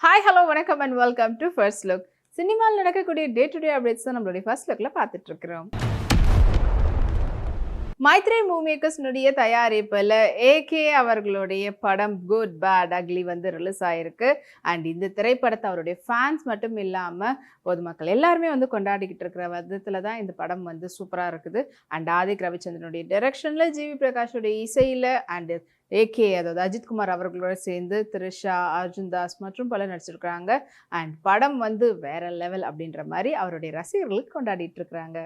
Hi hello வணக்கம் and welcome to first look சினிமாவில் நடக்கக்கூடிய டே டு டே அப்டேட்ஸ் தான் நம்மளுடைய ஃபர்ஸ்ட் லுக்கில் பார்த்துட்டு இருக்கிறோம். மைத்ரே மூமேக்கர்ஸ்னுடைய தயாரிப்பில் ஏகே அவர்களுடைய படம் குட் பேட் அக்லி வந்து ரிலீஸ் ஆயிருக்கு. அண்ட் இந்த திரைப்படத்தை அவருடைய ஃபேன்ஸ் மட்டும் இல்லாமல் பொதுமக்கள் எல்லாருமே வந்து கொண்டாடிக்கிட்டு இருக்கிற விதத்தில் தான் இந்த படம் வந்து சூப்பராக இருக்குது. அண்ட் ஆதிக் ரவிச்சந்திரனுடைய டைரக்ஷனில் ஜிவி பிரகாஷுடைய இசையில் அண்ட் ஏகே அதாவது அஜித்குமார் அவர்களோட சேர்ந்து த்ரிஷா அர்ஜுன் தாஸ் மற்றும் பலர் நடிச்சிருக்கிறாங்க. அண்ட் படம் வந்து வேற லெவல் அப்படின்ற மாதிரி அவருடைய ரசிகர்களுக்கு கொண்டாடிட்டு இருக்கிறாங்க.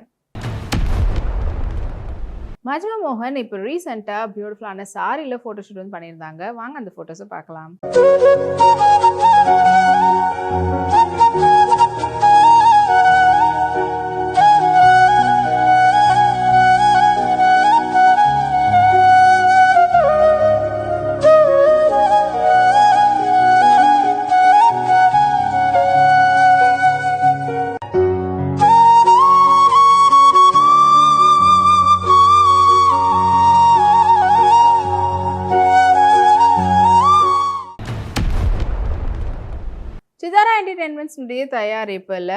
மஜ்மா மோகன் இப்போ ரீசெண்டாக பியூட்டிஃபுல்லான சாரியில் ஃபோட்டோஷூட் வந்து பண்ணியிருந்தாங்க. வாங்க அந்த ஃபோட்டோஸை பார்க்கலாம். சிதாரா என்டர்டெயின்மெண்ட்ஸ்னுடைய தயாரிப்பில்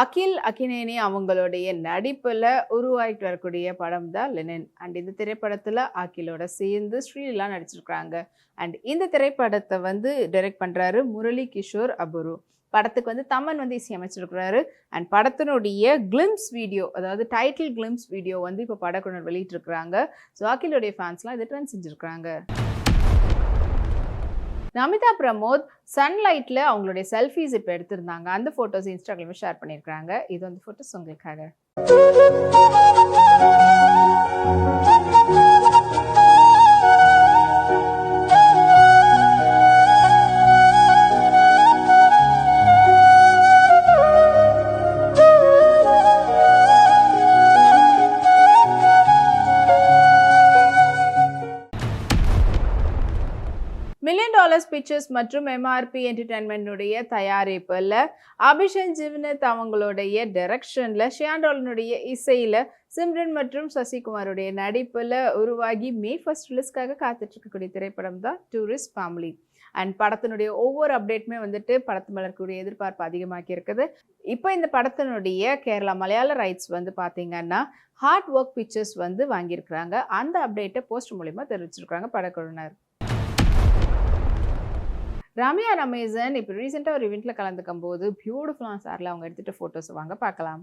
அகில் அகினேனி அவங்களுடைய நடிப்பில் உருவாகிட்டு வரக்கூடிய படம் தான் லெனின். அண்ட் இந்த திரைப்படத்தில் அகிலோட சேர்ந்து ஸ்ரீலீலா நடிச்சிருக்கிறாங்க. அண்ட் இந்த திரைப்படத்தை வந்து டைரக்ட் பண்ணுறாரு முரளி கிஷோர் அபுரு படத்துக்கு வந்து தமன் வந்து இசையமைச்சிருக்கிறாரு. அண்ட் படத்தினுடைய கிளிம்ஸ் வீடியோ அதாவது டைட்டில் கிளிம்ஸ் வீடியோ வந்து இப்போ படக்குழுவினர் வெளியிட்டிருக்கிறாங்க. ஸோ அகிலோடைய ஃபேன்ஸ்லாம் இதை ட்ரெண்ட் செஞ்சுருக்கிறாங்க. நமிதா பிரமோத் சன்லைட்டில் அவங்களுடைய செல்ஃபீஸ் இப்போ எடுத்திருந்தாங்க. அந்த ஃபோட்டோஸ் இன்ஸ்டாகிராமில் ஷேர் பண்ணியிருக்காங்க இது வந்து ஃபோட்டோஸ் உங்களுக்காக. பிக்சர்ஸ் மற்றும் எம்ஆர்பி என்டர்டைன்மெண்ட்டுடைய தயாரிப்பில் அபிஷன் ஜிவ்னத் அவங்களுடைய டைரக்ஷனில் ஷியாண்டோலனுடைய இசையில் சிம்ரன் மற்றும் சசிகுமாருடைய நடிப்பில் உருவாகி மே ஃபர்ஸ்ட் ரிலீஸ்க்காக காத்துட்டு இருக்கக்கூடிய திரைப்படம் தான் டூரிஸ்ட் ஃபேமிலி அண்ட் படத்தினுடைய ஒவ்வொரு அப்டேட்டுமே வந்துட்டு படத்து மலர்க்கூடிய எதிர்பார்ப்பு அதிகமாக்கி இருக்குது. இப்போ இந்த படத்தினுடைய கேரளா மலையாள ரைட்ஸ் வந்து பார்த்தீங்கன்னா ஹார்ட் ஒர்க் பிக்சர்ஸ் வந்து வாங்கியிருக்கிறாங்க. அந்த அப்டேட்டை போஸ்ட் மூலிமா தெரிவிச்சிருக்காங்க படக்குழுவினர். ரம்யா ரமேசன் இப்போ ரீசெண்டாக ஒரு இவெண்ட்டில் கலந்துக்கும் போது பியூட்டிஃபுல்லான சாரில் அவங்க எடுத்துகிட்ட ஃபோட்டோஸ் வாங்க பார்க்கலாம்.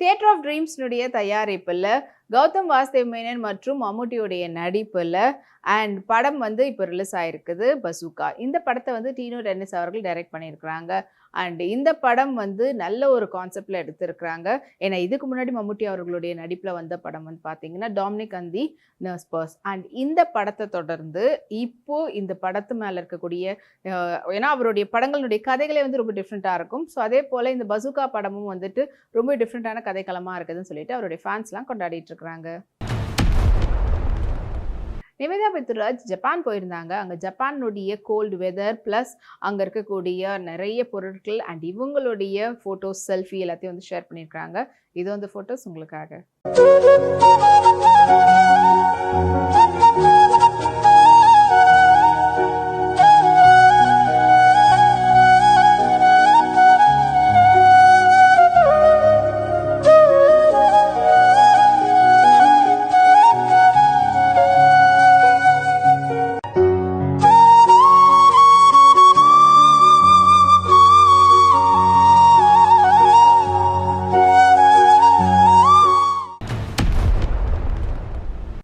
தியேட்டர் ஆஃப் ட்ரீம்ஸ்னுடைய தயாரிப்பில் கௌதம் வாசுதேவ் மேனன் மற்றும் மம்முட்டியுடைய நடிப்பில் அண்ட் படம் வந்து இப்போ ரிலீஸ் ஆயிருக்குது பசுகா இந்த படத்தை வந்து டீனோ டென்னிஸ் அவர்கள் டைரக்ட் பண்ணியிருக்கிறாங்க. அண்ட் இந்த படம் வந்து நல்ல ஒரு கான்செப்டில் எடுத்திருக்கிறாங்க. ஏன்னா இதுக்கு முன்னாடி மம்முட்டி அவர்களுடைய நடிப்பில் வந்த படம் வந்து பார்த்தீங்கன்னா டாமினிக் அந்தி நர்ஸ் பர்ஸ் அண்ட் இந்த படத்தை தொடர்ந்து இப்போ இந்த படத்து மேலே இருக்கக்கூடிய ஏன்னா அவருடைய படங்களுடைய கதைகளே வந்து ரொம்ப டிஃப்ரெண்ட்டாக இருக்கும். ஸோ அதே போல் இந்த பசுகா படமும் வந்துட்டு ரொம்ப டிஃப்ரெண்ட்டான கதைக்களமாக இருக்குதுன்னு சொல்லிட்டு அவருடைய ஃபேன்ஸ்லாம் கொண்டாடிட்டு இருக்கிறாங்க. நிவேதா பித்ராஜ் ஜப்பான் போயிருந்தாங்க. அங்கே ஜப்பானுடைய கோல்டு வெதர் ப்ளஸ் அங்கே இருக்கக்கூடிய நிறைய பொருட்கள் அண்ட் இவங்களுடைய ஃபோட்டோஸ் செல்ஃபி எல்லாத்தையும் வந்து ஷேர் பண்ணியிருக்காங்க. இது வந்து ஃபோட்டோஸ் உங்களுக்காக.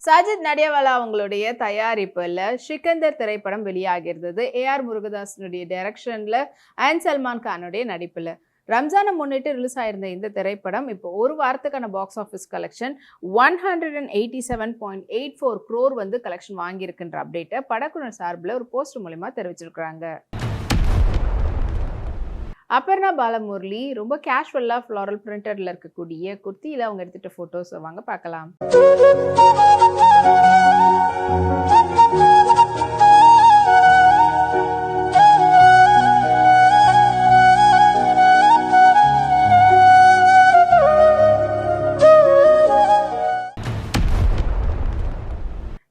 சாஜித் நடியவாலா அவங்களுடைய தயாரிப்பில் சிக்கந்தர் திரைப்படம் வெளியாகிறது ஏஆர் முருகதாசனுடைய டைரக்ஷனில் அண்ட் சல்மான் கானுடைய நடிப்பில். ரம்ஜானை முன்னிட்டு ரிலீஸ் ஆயிருந்த இந்த திரைப்படம் இப்போ ஒரு வாரத்துக்கான box office collection. One hundred and eighty seven point eight four crore வந்து கலெக்ஷன் வாங்கியிருக்குன்ற அப்டேட்டை படக்குழு சார்பில் ஒரு போஸ்ட் மூலிமா தெரிவிச்சிருக்கிறாங்க. அப்பர்ணா பாலமுரளி ரொம்ப கேஷுவலாக ஃப்ளாரல் பிரிண்டடில் இருக்கக்கூடிய குர்த்தியில் அவங்க எடுத்துகிட்ட ஃபோட்டோஸ் வாங்க பார்க்கலாம்.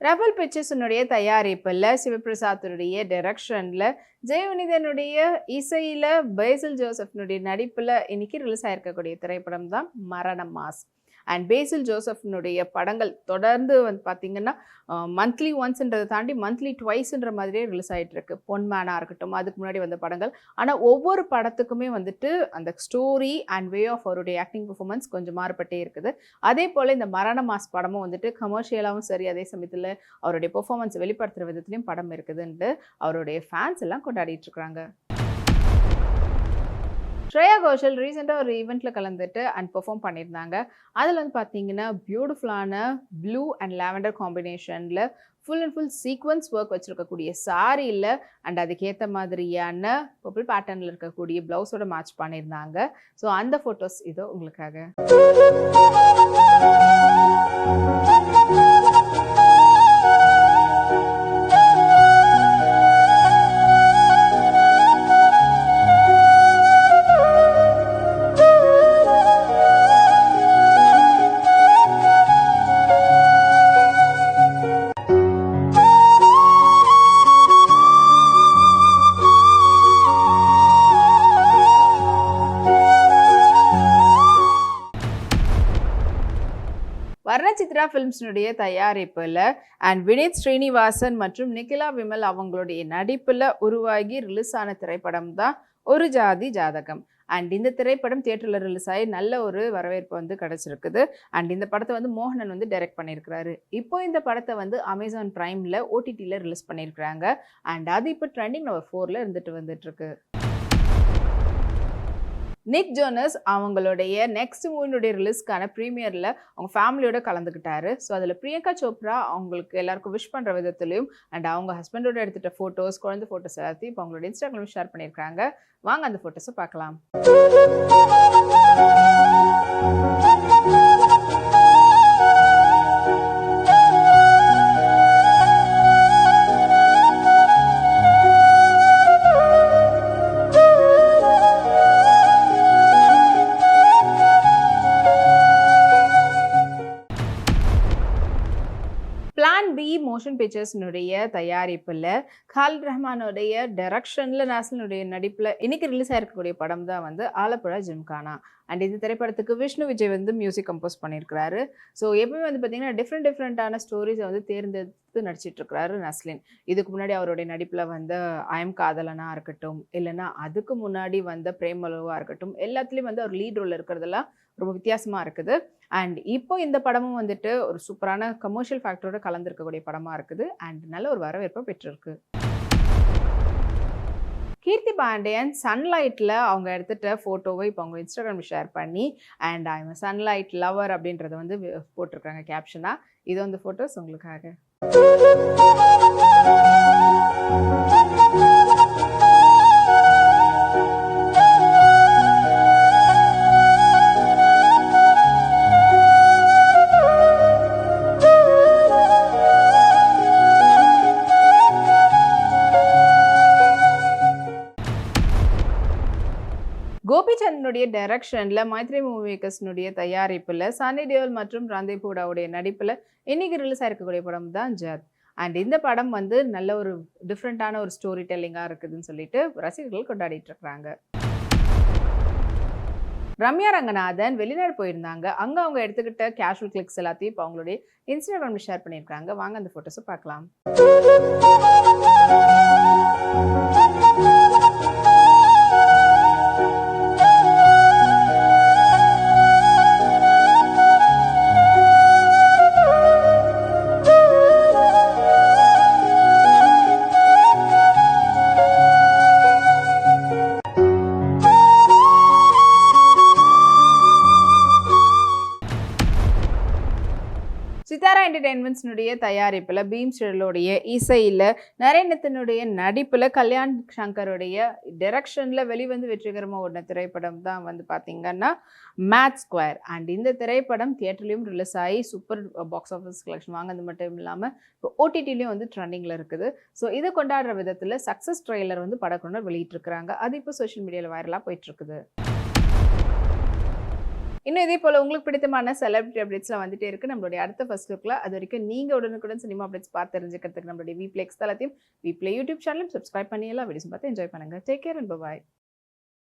ரபல் பிக்சர்ஸினுடைய தயாரிப்பில் சிவபிரசாத்தினுடைய டைரக்ஷனில் ஜெயவனிதனுடைய இசையில் பைசல் ஜோசப்னுடைய நடிப்பில் இன்னைக்கு ரிலீஸ் ஆகிருக்கக்கூடிய திரைப்படம் தான் மரண மாஸ். அண்ட் பேசில் ஜோசப்னுடைய படங்கள் தொடர்ந்து வந்து பார்த்திங்கன்னா மந்த்லி ஒன்ஸ்ன்றதை தாண்டி மந்த்லி ட்வைஸ்ன்ற மாதிரியே ரிலீஸ் ஆகிட்டு இருக்கு பொன்மேனாக இருக்கட்டும் அதுக்கு முன்னாடி வந்த படங்கள். ஆனால் ஒவ்வொரு படத்துக்குமே வந்துட்டு அந்த ஸ்டோரி அண்ட் வே ஆஃப் அவருடைய ஆக்டிங் பெர்ஃபார்மன்ஸ் கொஞ்சம் மாறுபட்டே இருக்குது. அதே போல் இந்த மரண மாஸ் படமும் வந்துட்டு கமர்ஷியலாகவும் சரி அதே சமயத்தில் அவருடைய பெர்ஃபார்மன்ஸ் வெளிப்படுத்துகிற விதத்துலையும் படம் இருக்குதுன்ட்டு அவருடைய ஃபேன்ஸ் எல்லாம் கொண்டாடிட்டு இருக்கிறாங்க. ஸ்ரேயா கோஷல் ரீசெண்டாக ஒரு ஈவெண்ட்டில் கலந்துட்டு அண்ட் பெர்ஃபார்ம் பண்ணியிருந்தாங்க. அதில் வந்து பார்த்தீங்கன்னா பியூட்டிஃபுல்லான ப்ளூ அண்ட் லாவெண்டர் காம்பினேஷனில் full and full sequence work வச்சுருக்கக்கூடிய சாரியில் அண்ட் அதுக்கேற்ற மாதிரியான பர்பிள் பேட்டர்னில் இருக்கக்கூடிய ப்ளவுஸோட மேட்ச் பண்ணியிருந்தாங்க. ஸோ அந்த ஃபோட்டோஸ் இதோ உங்களுக்காக. நிகிலா ஃபிலிம்ஸினுடைய தயாரிப்பில் அண்ட் வினித் ஸ்ரீனிவாசன் மற்றும் நிகிலா விமல் அவங்களுடைய நடிப்பில் உருவாகி ரிலீஸ் ஆன திரைப்படம் தான் ஒரு ஜாதி ஜாதகம். அண்ட் இந்த திரைப்படம் தியேட்டரில் ரிலீஸ் ஆகி நல்ல ஒரு வரவேற்பு வந்து கிடச்சிருக்குது. அண்ட் இந்த படத்தை வந்து மோகனன் வந்து டைரக்ட் பண்ணியிருக்கிறாரு. இப்போ இந்த படத்தை வந்து அமேசான் ப்ரைமில் ஓடிடியில் ரிலீஸ் பண்ணியிருக்கிறாங்க. அண்ட் அது இப்போ ட்ரெண்டிங் நம்பர் ஃபோரில் இருந்துட்டு வந்துட்டுருக்கு நிக் ஜோனஸ் அவங்களுடைய நெக்ஸ்ட் மூவினுடைய ரிலீஸ்க்கான ப்ரீமியரில் அவங்க ஃபேமிலியோட கலந்துக்கிட்டாரு. ஸோ அதில் பிரியங்கா சோப்ரா அவங்களுக்கு எல்லாருக்கும் விஷ் பண்ணுற விதத்துலையும் அண்ட் அவங்க ஹஸ்பண்டோட எடுத்துகிட்ட ஃபோட்டோஸ் குழந்தை ஃபோட்டோஸ் எல்லாத்தையும் இப்போ அவங்களோட இன்ஸ்டாகிராம் ஷேர் பண்ணியிருக்காங்க. வாங்க அந்த ஃபோட்டோஸை பார்க்கலாம். பிளான் பி மோஷன் பிக்சர்ஸ்னுடைய தயாரிப்பில் காலித் ரஹ்மானுடைய டைரக்ஷனில் நேஷனலுடைய நடிப்பில் இன்னைக்கு ரிலீஸ் ஆகிருக்கக்கூடிய படம் தான் வந்து ஆலப்புழா ஜிம்கானா. அண்ட் இந்த திரைப்படத்துக்கு விஷ்ணு விஜய் வந்து மியூசிக் கம்போஸ் பண்ணியிருக்கிறாரு. ஸோ எப்பவுமே வந்து பார்த்தீங்கன்னா டிஃப்ரெண்ட் டிஃப்ரெண்ட்டான ஸ்டோரிஸை வந்து தேர்ந்தெடுத்து நடிச்சிட்ருக்கிறாரு நஸ்லின் இதுக்கு முன்னாடி அவருடைய நடிப்பில் வந்து ஐம் காதலனாக இருக்கட்டும் இல்லைன்னா அதுக்கு முன்னாடி வந்த பிரேமலோவாக இருக்கட்டும் எல்லாத்துலேயும் வந்து அவர் லீட் ரோல் இருக்கிறதெல்லாம் ரொம்ப வித்தியாசமாக இருக்குது. அண்ட் இப்போ இந்த படமும் வந்துட்டு ஒரு சூப்பரான கமர்ஷியல் ஃபேக்டரோட கலந்துருக்கக்கூடிய படமாக இருக்குது. அண்ட் நல்ல ஒரு வரவேற்பை பெற்றிருக்கு. கீர்த்தி பாண்டியன் சன்லைட்டில் அவங்க எடுத்துகிட்ட ஃபோட்டோவை இப்போ அவங்க இன்ஸ்டாகிராமில் ஷேர் பண்ணி அண்ட் ஐம் சன்லைட் லவர் அப்படின்றத வந்து போட்டிருக்காங்க கேப்ஷனாக இது வந்து ஃபோட்டோஸ் உங்களுக்காக. கோபிச்சந்தனுடைய டைரக்ஷனில் மைத்ரி மூவிக்கர்ஸ்னுடைய தயாரிப்பில் சன்னி டேவல் மற்றும் ராந்தே ஹூடாவுடைய நடிப்பில் இன்னைக்கு ரிலீஸ் ஆயிருக்கக்கூடிய படம் தான் ஜாத் அண்ட் இந்த படம் வந்து நல்ல ஒரு டிஃப்ரெண்ட்டான ஒரு ஸ்டோரி டெல்லிங்காக இருக்குதுன்னு சொல்லிட்டு ரசிகர்கள் கொண்டாடிட்டு இருக்கிறாங்க ரம்யா ரங்கநாதன் வெளிநாடு போயிருந்தாங்க. அங்கே அவங்க எடுத்துக்கிட்ட கேஷுவல் கிளிக்ஸ் எல்லாத்தையும் இப்போ அவங்களுடைய இன்ஸ்டாகிராமில் ஷேர் பண்ணியிருக்காங்க. வாங்க அந்த ஃபோட்டோஸை பார்க்கலாம். சித்தாரா என்டர்டெயின்மெண்ட்ஸ்னுடைய தயாரிப்பில் பீம் ஸ்டெடலுடைய இசையில் நரேனத்தினுடைய நடிப்பில் கல்யாண் சங்கருடைய டைரக்ஷனில் வெளிவந்து வெற்றிகரமாக ஓடின திரைப்படம் தான் வந்து பார்த்திங்கன்னா மேத் ஸ்கொயர் அண்ட் இந்த திரைப்படம் தியேட்டர்லேயும் ரிலீஸ் ஆகி சூப்பர் பாக்ஸ் ஆஃபீஸ் கலெக்ஷன் வாங்கினது மட்டும் இல்லாமல் இப்போ ஓடிடிலையும் வந்து ட்ரெண்டிங்கில் இருக்குது. ஸோ இதை கொண்டாடுற விதத்தில் சக்ஸஸ் ட்ரெய்லர் வந்து படக்குழுனர் வெளியிட்டிருக்கிறாங்க. அது இப்போ சோஷியல் மீடியாவில் வைரலாக போயிட்டுருக்குது. இன்னும் இதே போல் உங்களுக்கு பிடித்தமான செலிபிரிட்டி அப்டேட்ஸ்லாம் வந்துட்டே இருக்கு. நம்மளுடைய அடுத்த ஃபர்ஸ்ட் லுக்கில் அது வரைக்கும் நீங்கள் உடனுக்குடன் சினிமா அப்டேட்ஸ் பார்த்து தெரிஞ்சுக்கிறதுக்கு நம்மளுடைய வீப்ளே எக்ஸ் தளத்தையும் வீப்ளே யூடியூப் சேனலும் சப்ஸ்கிரைப் பண்ணி எல்லா வீடியோஸும் பார்த்து என்ஜாய் பண்ணுங்கள் டேக் கேர் அண்ட் பாய்